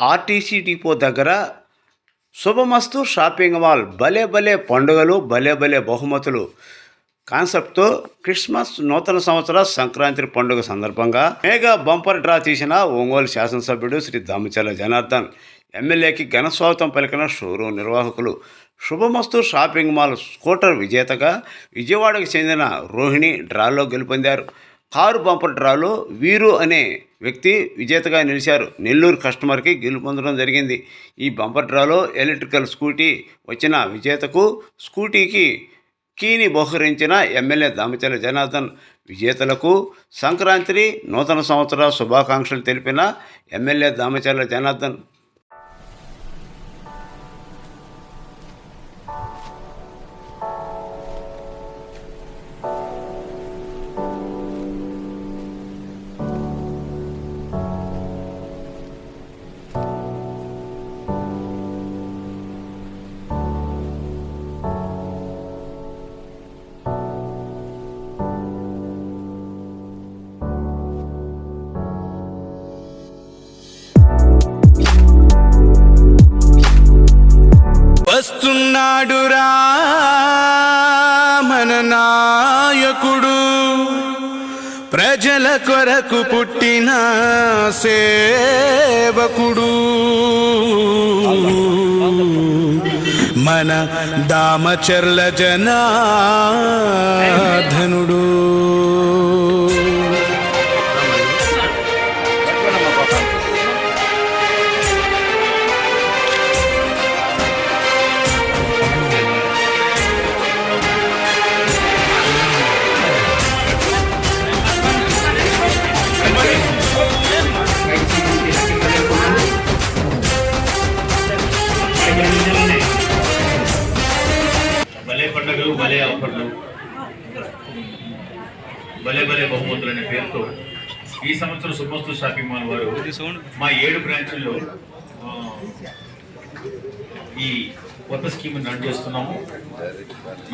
RTC depot దగ్గర శుభమస్తు shopping mall భలే భలే పండుగలు భలే భలే బహుమతులు. కాన్సెప్ట్తో క్రిస్మస్ నూతన సంవత్సర సంక్రాంతి పండుగ సందర్భంగా మేఘా బంపర్ డ్రా తీసిన ఒంగోలు శాసనసభ్యుడు శ్రీ దామచల జనార్దన్ ఎమ్మెల్యేకి ఘన స్వాగతం పలికిన షోరూం నిర్వాహకులు. శుభమస్తు షాపింగ్ మాల్ స్కూటర్ విజేతగా విజయవాడకు చెందిన రోహిణి డ్రాలో గెలుపొందారు. కారు బంపర్ డ్రాలో వీరు అనే వ్యక్తి విజేతగా నిలిచారు. నెల్లూరు కస్టమర్కి గెలుపొందడం జరిగింది. ఈ బంపర్ డ్రాలో ఎలక్ట్రికల్ స్కూటీ వచ్చిన విజేతకు స్కూటీకి కీని బహుకరించిన ఎమ్మెల్యే దామచల జనార్దన్ విజేతలకు సంక్రాంతి నూతన సంవత్సర శుభాకాంక్షలు తెలిపిన ఎమ్మెల్యే దామచల జనార్దన్ నాయకుడు ప్రజల కొరకు పుట్టిన సేవకుడు. మన దామచర్ల జనాధనుడు భలే భలే బహుమతులు అనే పేరుతో ఈ సంవత్సరం సుమస్తు షాపింగ్ మాల్ వారు మా ఏడు బ్రాంచుల్లో ఈ కొత్త స్కీమ్ రన్ చేస్తున్నాము.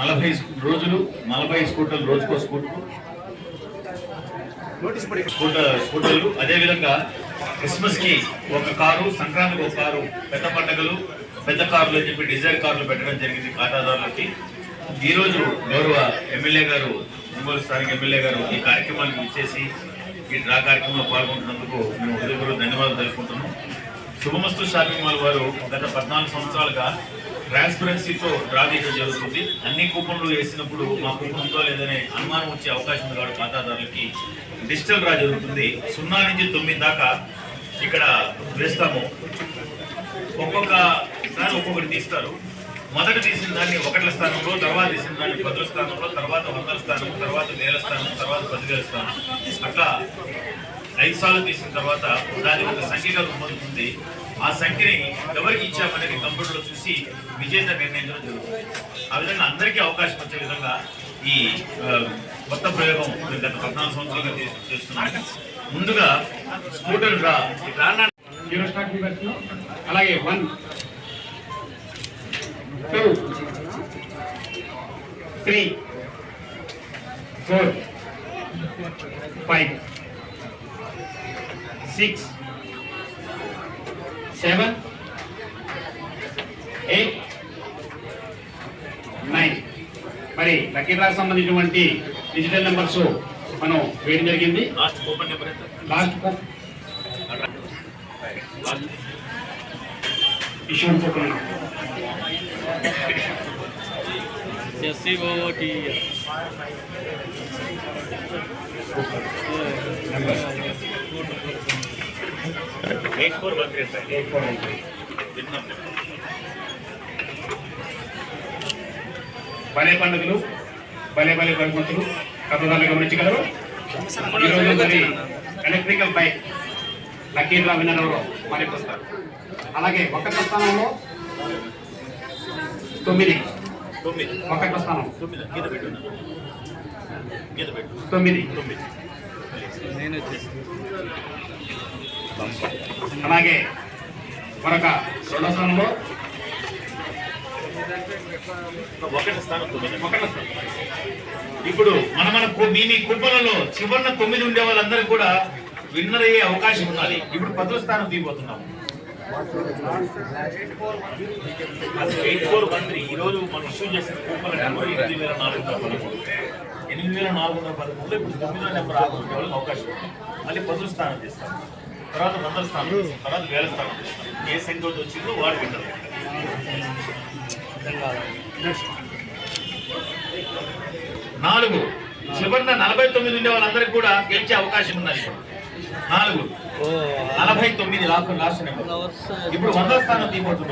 నలభై రోజులు నలభై స్కూటర్లు రోజుకో స్కూటర్ స్కూటర్ స్కూటర్లు. అదేవిధంగా క్రిస్మస్కి ఒక కారు సంక్రాంతికి ఒక కారు పెద్ద పండుగలు పెద్ద కార్లు అని చెప్పి డిజైర్ కార్లు పెట్టడం జరిగింది ఖాతాదారులకి ఈ రోజు గౌరవ ఎమ్మెల్యే గారు ఒంగోలు స్థానిక ఎమ్మెల్యే గారు ఈ కార్యక్రమానికి ఇచ్చేసి ఈ డ్రా కార్యక్రమంలో పాల్గొంటున్నందుకు మేము హృదయపూర్వక ధన్యవాదాలు తెలుపుకుంటున్నాం. శుభమస్తు షాపింగ్ మాల్ వారు గత పద్నాలుగు సంవత్సరాలుగా ట్రాన్స్పరెన్సీతో డ్రా చేయడం జరుగుతుంది. అన్ని కూపన్లు వేసినప్పుడు మా కూపన్తో లేదనే అనుమానం వచ్చే అవకాశం ఉంది కాబట్టి ఖాతాదారులకి డిజిటల్ డ్రా జరుగుతుంది. సున్నా నుంచి తొమ్మిది దాకా ఇక్కడ వేస్తాము. ఒక్కొక్క సారి ఒక్కొక్కటి తీస్తారు. మొదట తీసిన దాన్ని ఒకట్ల స్థానంలో తర్వాత తీసిన దాన్ని పదుల స్థానంలో తర్వాత వందల స్థానం తర్వాత వేల స్థానం తర్వాత పదివేల స్థానం అట్లా ఐదు సార్లు తీసిన తర్వాత దాని ఒక సంఖ్యగా రూపొందుతుంది. ఆ సంఖ్యని ఎవరికి ఇచ్చామనేది కంప్యూటర్లో చూసి విజేత నిర్ణయించడం జరుగుతుంది. ఆ విధంగా అందరికీ అవకాశం వచ్చే విధంగా ఈ కొత్త ప్రయోగం మేము గత పద్నాలుగు సంవత్సరాలుగా చేస్తున్నాం. ముందుగా స్కూటర్ రా అలాగే one two three four five six seven eight nine మరి లక్కీ డ్రాకి సంబంధించినటువంటి డిజిటల్ నెంబర్స్ మనం వేయడం జరిగింది. Last coupon number last issue అనుకుంటున్నాను eight four one three five eight four one three భలే పండుగలు భలే భలే బహుమతులు కథదాన్ని గమనించగలరు? ఈరోజు మరి electrical bike lucky draw winner ఎవరో? మరి అలాగే ఒక్క స్థానంలో తొమ్మిది. తొమ్మిది. ఒక్క స్థానం. తొమ్మిది. గీత పెట్టు. గీత పెట్టు. తొమ్మిది. తొమ్మిది. అలాగే మరొక రెండో స్థానంలో ఒకటి స్థానం తొమ్మిది. ఒకటో స్థానం. ఇప్పుడు మన మన కు- మీ మీ కుప్పలలో చివరిన తొమ్మిది ఉండే వాళ్ళందరికీ కూడా విన్నర్ అయ్యే అవకాశం ఉన్నది ఇప్పుడు పదో స్థానం దిగిపోతున్నాము. ఎయిట్ ఫోర్ వన్ త్రీ ఈరోజు మనం ఇష్యూ చేసిన కూపన్ల నెంబర్ ఎనిమిది వేల నాలుగు వందల పదమూడు. ఎనిమిది వేల నాలుగు వందల పదమూడులో ఇప్పుడు తొమ్మిదో నెంబర్ ఆరు వాళ్ళకి అవకాశం ఉంది. మళ్ళీ పదుల స్థానం చేస్తాం. తర్వాత వందల స్థానం చేస్తాం. తర్వాత వేల స్థానం చేస్తాం. ఏ సంఖ్య వచ్చిందో వాడు వింటారు నాలుగు. చివరిన నలభై తొమ్మిది ఉండే వాళ్ళందరికీ కూడా గెలిచే అవకాశం ఉన్నది నాలుగు. నలభై తొమ్మిది లాస్ట్ లాస్ట్ ఇప్పుడు వందల స్థానం డిజిట్.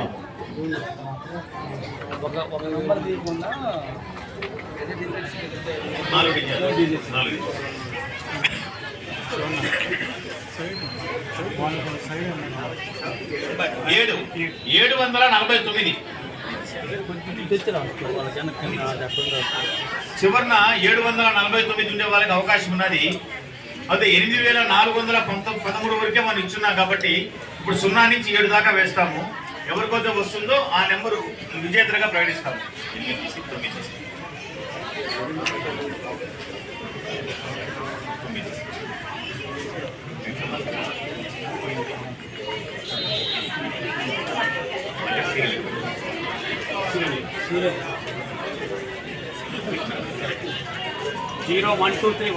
ఏడు. ఏడు వందల నలభై తొమ్మిది. చివరిన ఏడు వందల నలభై తొమ్మిది ఉండే వాళ్ళకి అవకాశం ఉన్నది. అదే ఎనిమిది వేల నాలుగు వందల పంతొమ్మిది పదమూడు వరకే మనం ఇచ్చున్నాం కాబట్టి ఇప్పుడు సున్నా నుంచి ఏడు దాకా వేస్తాము. ఎవరికొద్ద వస్తుందో ఆ నెంబరు విజేతగా ప్రకటిస్తాము. జీరో వన్ టూ త్రీ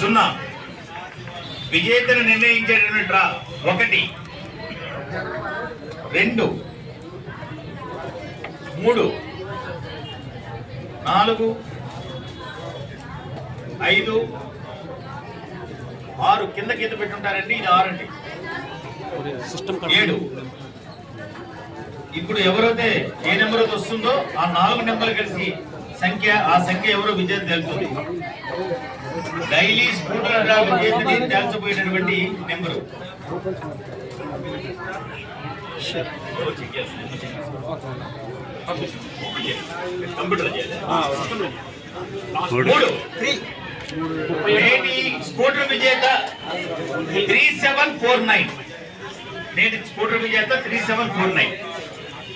సున్నా. విజేతను నిర్ణయించేటువంటి డ్రా. ఒకటి. రెండు. మూడు. నాలుగు. ఐదు. ఆరు. కింద కింద పెట్టుంటారండి ఇది ఆరు అండి ఏడు. ఇప్పుడు ఎవరైతే ఏ నెంబర్ అయితే వస్తుందో ఆ నాలుగు నెంబర్లు కలిసి సంఖ్య ఆ సంఖ్య ఎవరో విద్యార్థి తెలుస్తుంది డైలీ స్కూటర్ డ్రా తేల్చబోయేటటువంటి నెంబరు. కంప్యూటర్ నేటి స్కూటర్ విజేత త్రీ సెవెన్ ఫోర్ నైన్. నేటి స్కూటర్ విజేత త్రీ సెవెన్ ఫోర్ నైన్.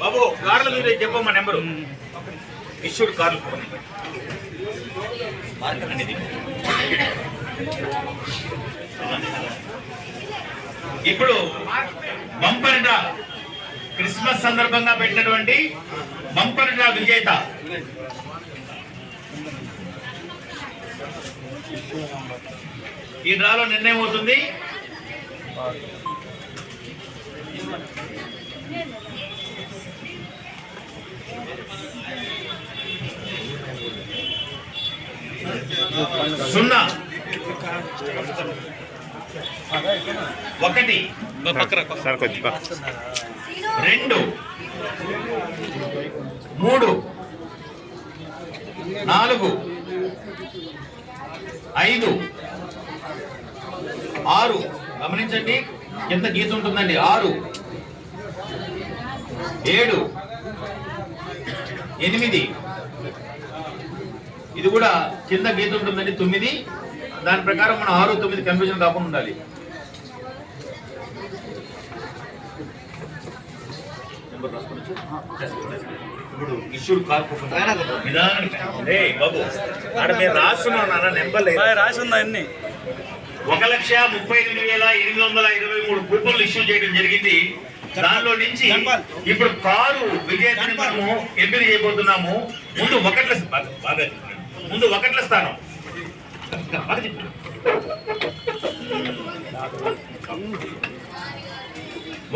బాబు కార్ల మీద చెప్పమ్మా నెంబరు. ఇష్యూడ్ కార్లు ఇప్పుడు బంపర్ డ్రా క్రిస్మస్ సందర్భంగా పెట్టినటువంటి బంపర్ డ్రా విజేత. ఈ డ్రాలో నిర్ణయం అవుతుంది. సున్నా. ఒకటి. రెండు. మూడు. నాలుగు. ఐదు. ఆరు. గమనించండి కింద గీత ఉంటుందండి ఆరు. ఏడు. ఎనిమిది. ఇది కూడా కింద గీత ఉంటుందండి తొమ్మిది. దాని ప్రకారం మనం ఆరు తొమ్మిది కన్ఫ్యూజన్ కాకుండా ఉండాలి. ఇప్పుడు కార్పొరేషన్ బాబు నాన్న నెంబర్ లేదు. అన్ని? ఒక లక్ష ముప్పై ఎనిమిది వేల ఎనిమిది వందల ఇరవై మూడు కూపన్లు ఇష్యూ చేయడం జరిగింది. దానిలో నుంచి ఇప్పుడు కారు విజేతని మనము ఎంపిక చేయబోతున్నాము. ముందు ఒకట్ల బాగా. ముందు ఒకట్ల స్థానం.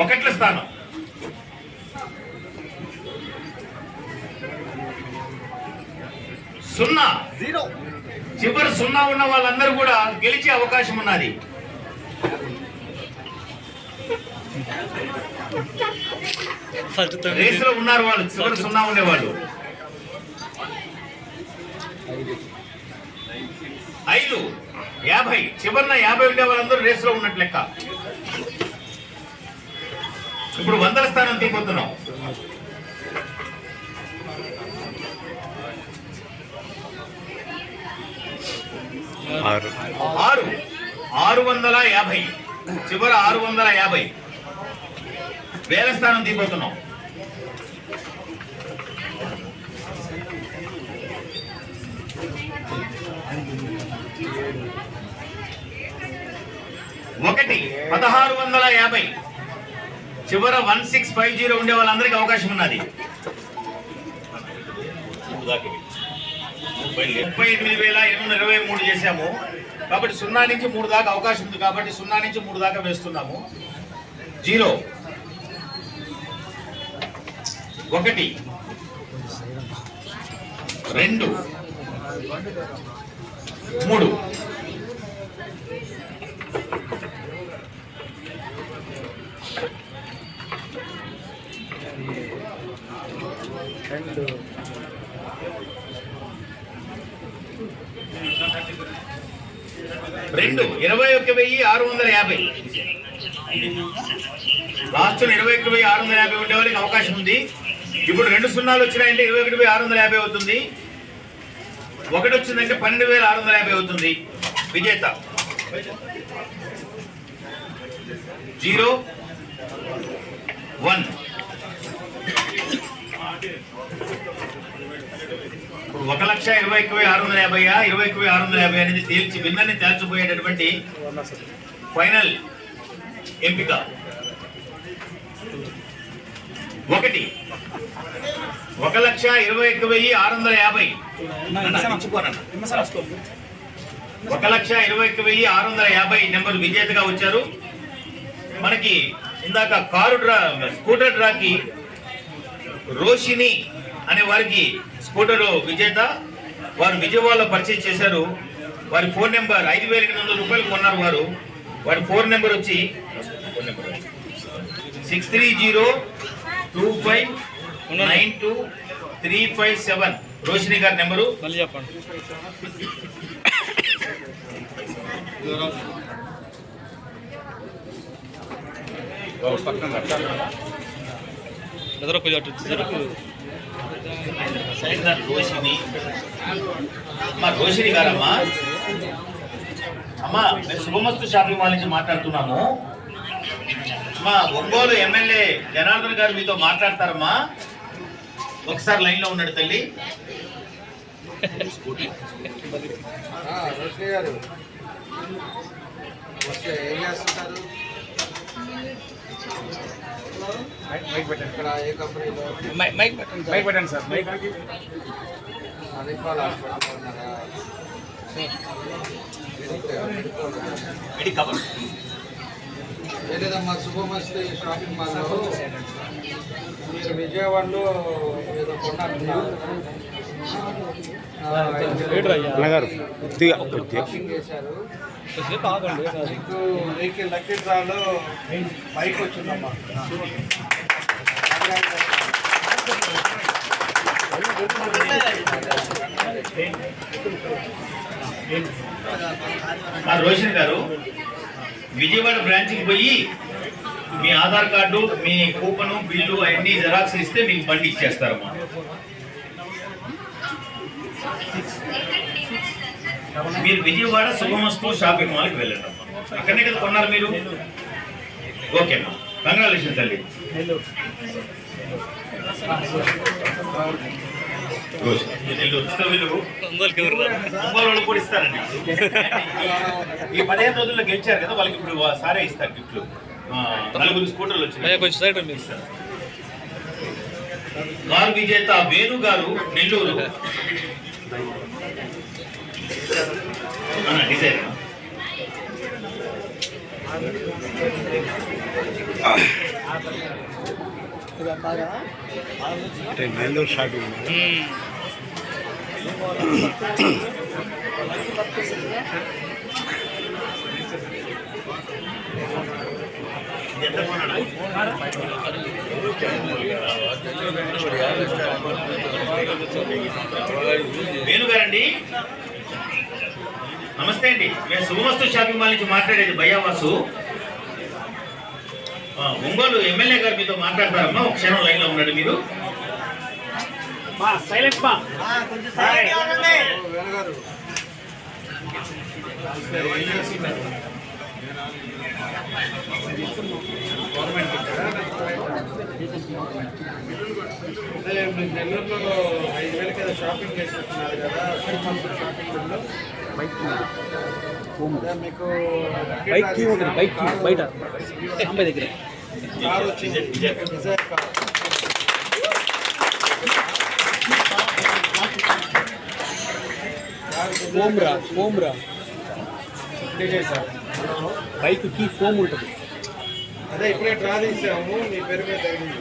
ఒకట్ల స్థానం. సున్నా. జీరో. చివరి సున్నా ఉన్న వాళ్ళందరూ కూడా గెలిచే అవకాశం ఉన్నది. రేసులో ఉన్నారు వాళ్ళు చివరి సున్నా ఉండేవాళ్ళు. ఐదు యాభై. చివరిన యాభై ఉండే వాళ్ళందరూ రేసులో ఉన్నట్టు లెక్క. ఇప్పుడు వందల స్థానం తీపోతున్నాం ఆరు. ఆరు. ఆరు వందల యాభై. చివర ఆరు వందల యాభై. వేల స్థానం తీపోతున్నాం ఒకటి పదహారు వందల యాభై. చివర వన్ సిక్స్ ఫైవ్ జీరో ఉండే వాళ్ళందరికీ అవకాశం ఉన్నది. ముప్పై ఎనిమిది వేల ఎనిమిది వందల ఇరవై మూడు చేశాము. కాబట్టి సున్నా నుంచి మూడు దాకా అవకాశం ఉంది. కాబట్టి సున్నా నుంచి మూడు దాకా వేస్తున్నాము. జీరో. ఒకటి. రెండు. మూడు. రెండు. ఇరవై ఒక వెయ్యి ఆరు వందల యాభై. లాస్ట్ ఇరవై ఒకటి వెయ్యి ఆరు వందల యాభై ఉండే వాళ్ళకి అవకాశం ఉంది. ఇప్పుడు రెండు సున్నాలు వచ్చినాయంటే ఇరవై ఒకటి వెయ్యి ఆరు వందల యాభై అవుతుంది. ఒకటి వచ్చిందంటే పన్నెండు వేల ఆరు వందల యాభై అవుతుంది. విజేత. జీరో. వన్. ఇప్పుడు ఒక లక్ష ఇరవై ఒక్క ఆరు వందల యాభై ఇరవై ఒక్క ఆరు వందల యాభై అనేది తేల్చి విన్నర్ని తేల్చిపోయేటటువంటి ఫైనల్ ఎంపిక. ఒకటి. ఒక లక్ష ఇరవై ఒక్క వెయ్యి ఆరు వందల యాభై. ఒక లక్ష ఇరవై ఒక్క వెయ్యి ఆరు వందల యాభై నెంబర్ విజేతగా వచ్చారు. మనకి ఇందాక కారు డ్రా స్కూటర్ డ్రాకి రోషిని అనే వారికి స్కూటర్ విజేత వారు విజయవాడలో పర్చేజ్ చేశారు. వారి ఫోన్ నెంబర్ ఐదు వేల ఎనిమిది వందల రూపాయలు కొన్నారు వారు. వారి ఫోన్ నెంబర్ వచ్చి six three zero two five nine two three five seven. Roshini గారి నెంబరు. మళ్ళీ చెప్పండి. ఎదురు కొంచెం అటు రోషిని. అమ్మా రోషిని గారమ్మా. అమ్మా మేము శుభమస్తు షాపింగ్ మాల్ నుంచి మాట్లాడుతున్నాము. మా ఒంగోలు ఎమ్మెల్యే జనార్దన్ గారు మీతో మాట్లాడతారమ్మా. ఒకసారి లైన్లో ఉన్నాడు తల్లి రోషిని గారు. ఏం చేస్తుంటారు ఇక్కడ ఏ కంపెనీలో మైక్ మైక్ పెట్టండి మైక్ పెట్టండి సార్ మైక్ అనిపాల్ హాస్పిటల్లో ఉన్నారా మెడి కవర్ ఏ లేదమ్మా శుభమస్తి షాపింగ్ మాల్లో మీరు విజయవాడలో ఏదో కొద్దిగా షాపింగ్ చేశారు. మీకు మీకు లక్కీ డ్రాలో పైకి వచ్చిందమ్మా. రోషన్ గారు విజయవాడ బ్రాంచ్కి పోయి మీ ఆధార్ కార్డు మీ కూపను బిల్లు అవన్నీ జెరాక్స్ ఇస్తే మీకు బండి ఇచ్చేస్తారమ్మా. మీరు విజయవాడ శుభమస్తు షాపింగ్ మాల్కి వెళ్ళండి అక్కడనే కదా కొన్నారు మీరు? ఓకే అమ్మా. కంగ్రాచులేషన్ తల్లి? ఒంగోలు కూడా ఇస్తారండి. ఈ పదిహేను రోజుల్లో గెలిచారు కదా వాళ్ళకి ఇప్పుడు సారే ఇస్తారు గిఫ్ట్లు నలుగురు స్కూటర్లు వచ్చినాయి. కొంచెం సైడ్ రండి కారు విజేత వేణు గారు నెల్లూరు. డిజైన్ అంటే షాపింగ్. మ్మ్. ఎంత కొన్నాడు? వేణు గారండి నమస్తే అండి. మేము శుభమస్తు షాపింగ్ మాల్ నుంచి మాట్లాడేది భయ్యావాసు ఒంగోలు ఎమ్మెల్యే గారు మీతో మాట్లాడతారమ్మా. ఒక క్షణం లైన్లో ఉన్నాడు మీరు అదే మీరు నెల్లూరులో ఐదు వేలకి ఏదో షాపింగ్ చేసినట్టున్నారు కదా షాపింగ్ అదే మీకు లక్కీ బైక్ డ్రా కీ ఉంటుంది బైక్ కీ బయట. సాంబయ్య దగ్గర. కారు వచ్చింది. Dzire car. ఫోమ్రా ఫోమ్రా. బైక్ కీ ఫోమ్ ఉంటుంది. అదే ఇప్పుడే డ్రా తీసాము మీ పేరు మీద తగిలింది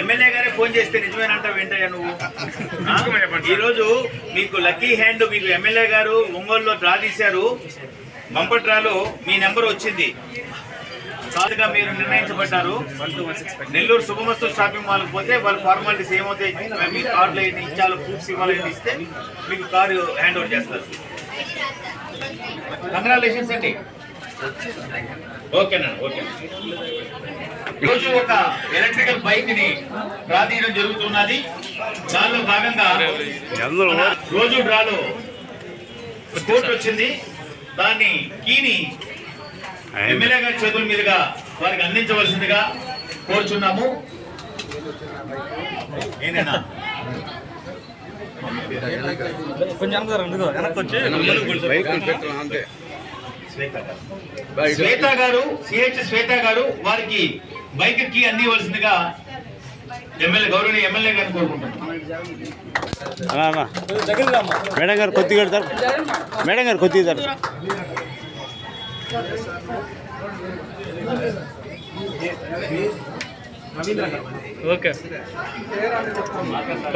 ఎమ్మెల్యే గారే ఫోన్ చేస్తే నిజమేనంట వెంటయ్య నువ్వు? ఈరోజు మీకు లక్కీ హ్యాండ్ మీకు ఎమ్మెల్యే గారు ఒంగోలులో డ్రా తీశారు. బంపర్ డ్రాలో మీ నెంబర్ వచ్చింది. కాదుగా మీరు నిర్ణయించబడ్డారు. నెల్లూరు శుభమస్తు షాపింగ్ మాల్కి పోతే వాళ్ళ ఫార్మాలిటీస్ ఏమవుతాయి? మీ కార్డులో ఏంటి ఇచ్చాలో ప్రూఫ్స్ ఇవ్వాలని ఇస్తే మీకు కారు హ్యాండ్ ఓవర్ చేస్తారు. కంగ్రాచులేషన్స్ అండి ఓకేనా ఓకే. ఈరోజు ఒక ఎలక్ట్రికల్ బైక్ని డ్రా తీయడం జరుగుతున్నది. దానిలో భాగంగా రోజు డ్రాలో కోర్టు వచ్చింది. దాన్ని కీని ఎమ్మెల్యే గారి చేతుల మీదుగా వారికి అందించవలసిందిగా కోరుచున్నాము. ఏనేనా కొంచెం వెనక్కి వచ్చి. శ్వేత గారు. శ్వేత గారు సిహెచ్ శ్వేత గారు వారికి బైక్కి అందివలసిందిగా ఎమ్మెల్యే గౌరవనీయ ఎమ్మెల్యే గారిని కోరుకుంటున్నాం. అన్నా, అన్నా. దగ్గర రామ్మా మేడం గారు కొద్దిగా ఎడతారు మేడం గారు ఓకే.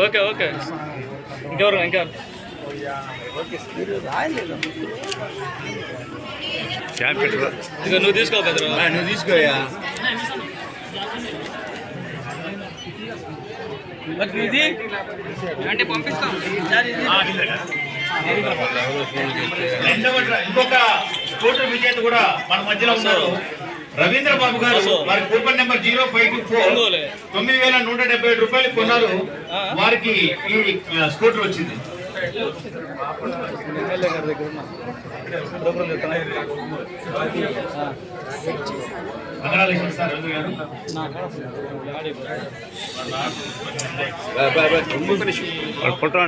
Okay okay. ఇంకెవరు ఇంకెవరు? క్యాప్ పెట్టుకో ఇక నువ్వు తీసుకో పెద్దరు నువ్వు తీసుకోయా అంటే పంపిస్తాం. ఇంకొక స్కూటర్ విజేత కూడా మన మధ్యలో ఉన్నారు. రవీంద్ర బాబు గారు వారి coupon number zero five two four. తొమ్మిది వేల నూట డెబ్బై ఏడు రూపాయలు కొన్నారు. వారికి ఈ స్కూటర్ వచ్చింది. ఎమ్మెల్యే గారి దగ్గర ఉన్నా. ప్రోగ్రామ్ చెప్తాను.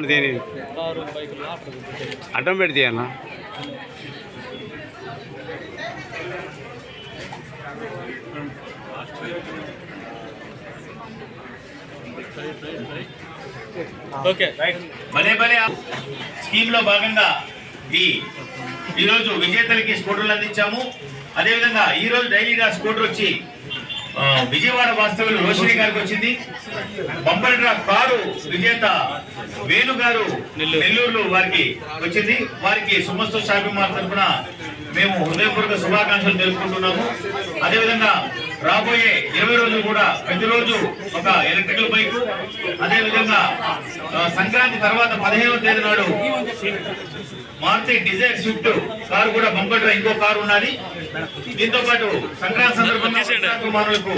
దేని అడ్డం పెడితే అన్న. ఓకే భలే భలే స్కీమ్లో భాగంగా ఈ ఈరోజు విజేతలకి స్కూటర్లు అందించాము. అదేవిధంగా ఈ రోజు డైలీగా స్కూటర్ వచ్చి విజయవాడ వాస్తవులు రోషిని గారికి వచ్చింది. బంపర్ డ్రా కారు విజేత వేణు గారు నెల్లూరులో వారికి వచ్చింది. వారికి సుమస్తు షాపింగ్ మాల్ తరఫున మేము హృదయపూర్వక శుభాకాంక్షలు తెలుపుకుంటున్నాము. అదేవిధంగా రాబోయే ఇరవై రోజులు కూడా ప్రతిరోజు ఒక ఎలక్ట్రికల్ బైక్ అదేవిధంగా ఆ, సంక్రాంతి తర్వాత పదిహేనవ తేదీ నాడు మారుతి డిజైర్ స్విఫ్ట్ కారు కూడా బంపర్ ఇంకో కారు ఉన్నది. దీంతో పాటు సంక్రాంతి సందర్భంగా కుమారులకు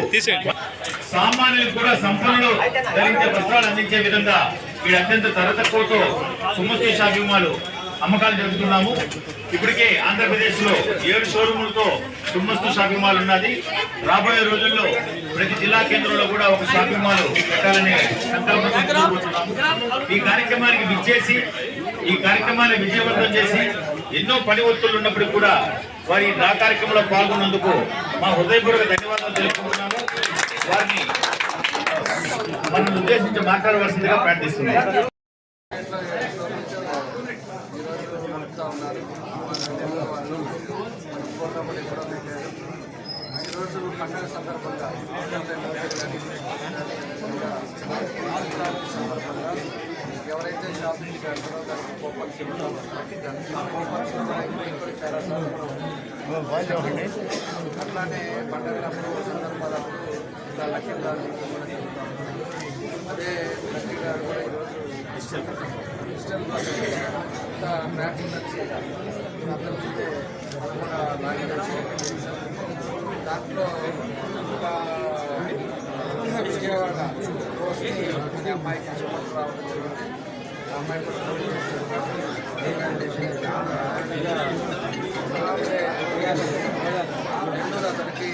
సామాన్యులకు కూడా సంపన్నులు ధరించే వస్త్రాలు అందించే విధంగా ఈ అత్యంత ధర తక్కువతో సుమస్తు షాపింగ్ మాల్ అమ్మకాలు జరుపుతున్నాము. ఇప్పటికే ఆంధ్రప్రదేశ్లో ఏడు షోరూములతో తుమ్మస్తు షాపింగ్ మాల్ ఉన్నది. రాబోయే రోజుల్లో ప్రతి జిల్లా కేంద్రంలో కూడా ఒక షాపింగ్ మాల్ పెట్టాలనే సంకల్పంతో ఈ కార్యక్రమానికి విచ్చేసి ఈ కార్యక్రమాన్ని విజయవంతం చేసి ఎన్నో పని ఒత్తులు ఉన్నప్పటికీ కూడా వారి నా కార్యక్రమంలో పాల్గొన్నందుకు మా హృదయపూర్వక ధన్యవాదాలు తెలుపుకుంటున్నాము. వారిని మనం ఉద్దేశించి మాట్లాడవలసిందిగా ప్రార్థిస్తున్నాం ఈరోజు పండుగ సందర్భంగా సందర్భంగా ఎవరైతే షాపింగ్ చేస్తారో దానికి కూపన్స్ ఇవ్వడం ఆ కూపన్స్ కూడా చాలా చేస్తామండి అట్లానే పండుగలప్పుడు సందర్భాలప్పుడు ఇలా లక్ష్మీ గారు అదే లక్ష్మీ గారు కూడా ఈరోజు డిజిటల్ డిజిటల్ ప్రాక్టీస్ వచ్చి చూస్తే ముందే కూడా లాంగ్వేజ్ దాంట్లో ఒక విజయవాడ కోసి అనే అమ్మాయికి సుమతి రావడం జరిగింది. అమ్మాయి కూడా రెండోది అతనికి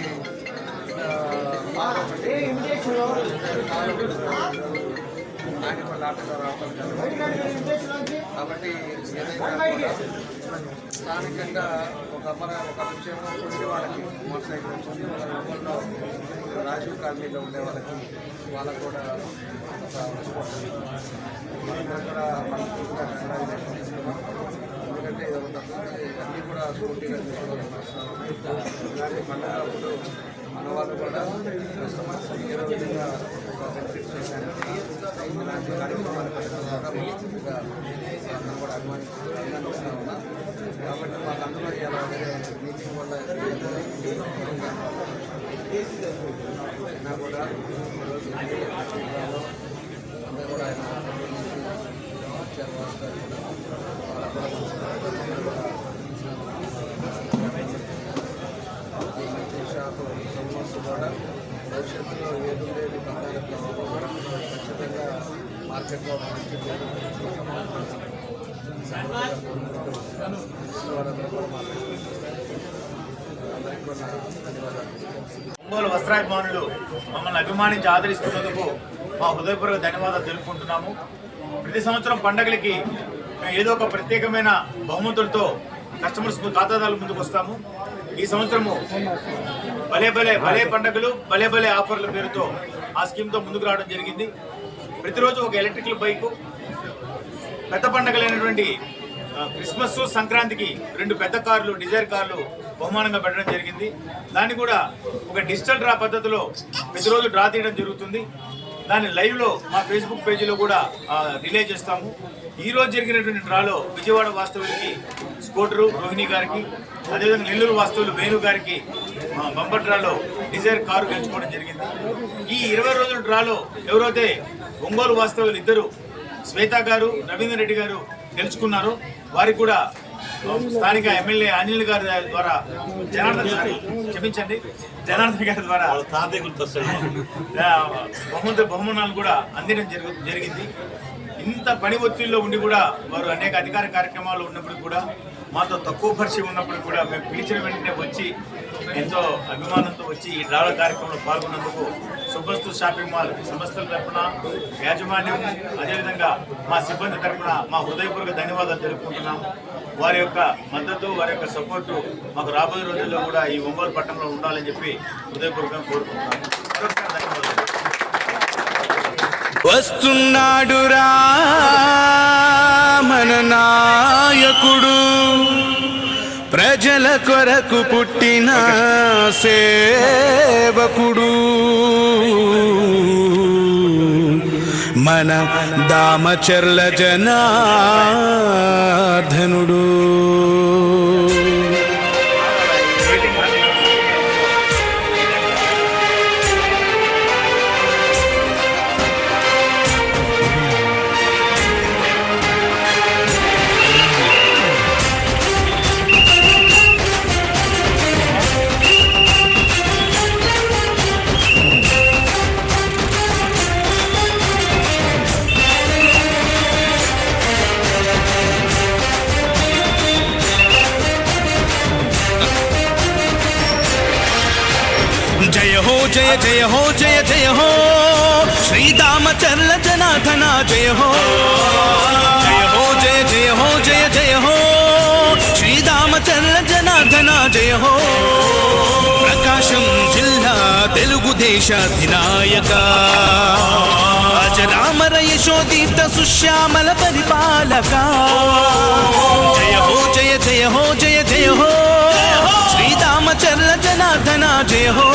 కాబట్టి స్థానికంగా ఒక అమర ఒక విషయంలో ఉండే వాళ్ళకి మోటార్ సైకిల్ వచ్చింది ఒక రూపంలో రాజీవ్ కాలనీలో ఉండే వాళ్ళకి వాళ్ళకు కూడా ఒక మనకు కూడా మనకు కూడా congratulations ఇస్తున్నాం. ఎందుకంటే ఇది ఒక అన్నీ కూడా మన వాళ్ళు కూడా కస్టమర్స్ ఏదో విధంగా ఒక బెనిఫిట్ చేయడానికి ఇలాంటి కార్యక్రమాలు పెట్టడం ద్వారా అందరూ కూడా అభిమానిస్తూ అభినందిస్తూ ఉన్నాం కాబట్టి ఇలా మీటింగ్ వల్ల కూడా ఈరోజు జిల్లాలో అందరూ కూడా ఆయన వచ్చారు వాస్తవాలు కూడా. వాళ్ళందరూ మనసు షాపు సొమ్మస్సు కూడా భవిష్యత్తులో ఏది ఉండేది బంగారు ప్రభావం కూడా ఖచ్చితంగా మార్కెట్లో మంచి పేరు సంపదగా కోరుకుంటూ వాళ్ళందరూ కూడా మాట్లాడుకుంటారు అందరికీ కూడా ధన్యవాదాలు ఒంగోలు వస్త్రాభిమానులు మమ్మల్ని అభిమానించి ఆదరిస్తున్నందుకు మా హృదయపూర్వక ధన్యవాదాలు తెలుపుకుంటున్నాము. ప్రతి సంవత్సరం పండగలకి మేము ఏదో ఒక ప్రత్యేకమైన బహుమతులతో కస్టమర్స్ ఖాతాదారుల ముందుకు వస్తాము. ఈ సంవత్సరము భలే భలే భలే పండగలు భలే భలే ఆఫర్ల పేరుతో ఆ స్కీమ్తో ముందుకు రావడం జరిగింది. ప్రతిరోజు ఒక ఎలక్ట్రికల్ బైకు పెద్ద పండగలైనటువంటి క్రిస్మస్ సంక్రాంతికి రెండు పెద్ద కార్లు డిజైర్ కార్లు బహుమానంగా పెట్టడం జరిగింది. దాన్ని కూడా ఒక డిజిటల్ డ్రా పద్ధతిలో ప్రతిరోజు డ్రా తీయడం జరుగుతుంది. దాన్ని లైవ్లో మా ఫేస్బుక్ పేజీలో కూడా రిలే చేస్తాము. ఈ రోజు జరిగినటువంటి డ్రాలో విజయవాడ వాస్తవులకి స్కూటరు రోహిణి గారికి అదేవిధంగా నెల్లూరు వాస్తవులు వేణు గారికి బంపర్ డ్రాలో డిజైర్ కారు గెలుచుకోవడం జరిగింది. ఈ ఇరవై రోజుల డ్రాలో ఎవరైతే ఒంగోలు వాస్తవులు ఇద్దరు శ్వేత గారు రవీంద్ర రెడ్డి గారు గెలుచుకున్నారు వారికి కూడా స్థానిక ఎమ్మెల్యే అనిల్ గారి ద్వారా జనార్దన్ సారీ క్షమించండి. జనార్దన్ గారి ద్వారా బహుమతి బహుమానాలు కూడా అందించడం జరుగు జరిగింది. ఇంత పని ఒత్తిడిలో ఉండి కూడా వారు అనేక అధికార కార్యక్రమాలు ఉన్నప్పుడు కూడా మాతో తక్కువ పరిచయం ఉన్నప్పుడు కూడా మేము పిలిచిన వెంటనే వచ్చి ఎంతో అభిమానంతో వచ్చి ఈ డ్రాల కార్యక్రమంలో పాల్గొన్నందుకు సుభస్తు షాపింగ్ మాల్ సంస్థల తరపున యాజమాన్యం అదేవిధంగా మా సిబ్బంది తరఫున మా హృదయపూర్వక ధన్యవాదాలు తెలుపుకుంటున్నాం. వారి యొక్క మద్దతు వారి యొక్క సపోర్టు మాకు రాబోయే రోజుల్లో కూడా ఈ ఒంగోలు పట్టణంలో ఉండాలని చెప్పి హృదయపూర్వకంగా కోరుకుంటున్నాం. ధన్యవాదాలు. వస్తున్నాడురా మన నాయకుడు. ప్రజల కొరకు పుట్టిన సేవకుడు. మన దామచర్ల జనార్ధనుడు జయ హో జయ జయ హో జయ జయ హో శ్రీరామచర్ల జనార్దన జయ హో జయ హో జయ జయ హో జయ జయ హో శ్రీరామచర్ల జనార్దన జయ హో ప్రకాశం జిల్లా తెలుగుదేశ అధినాయక అజరామర యశోదీత సుశ్యామల పరిపాలక జయ హో జయ జయ హో జయ జయ హో श्रीरामचन्द्र जनार्दना जय हो।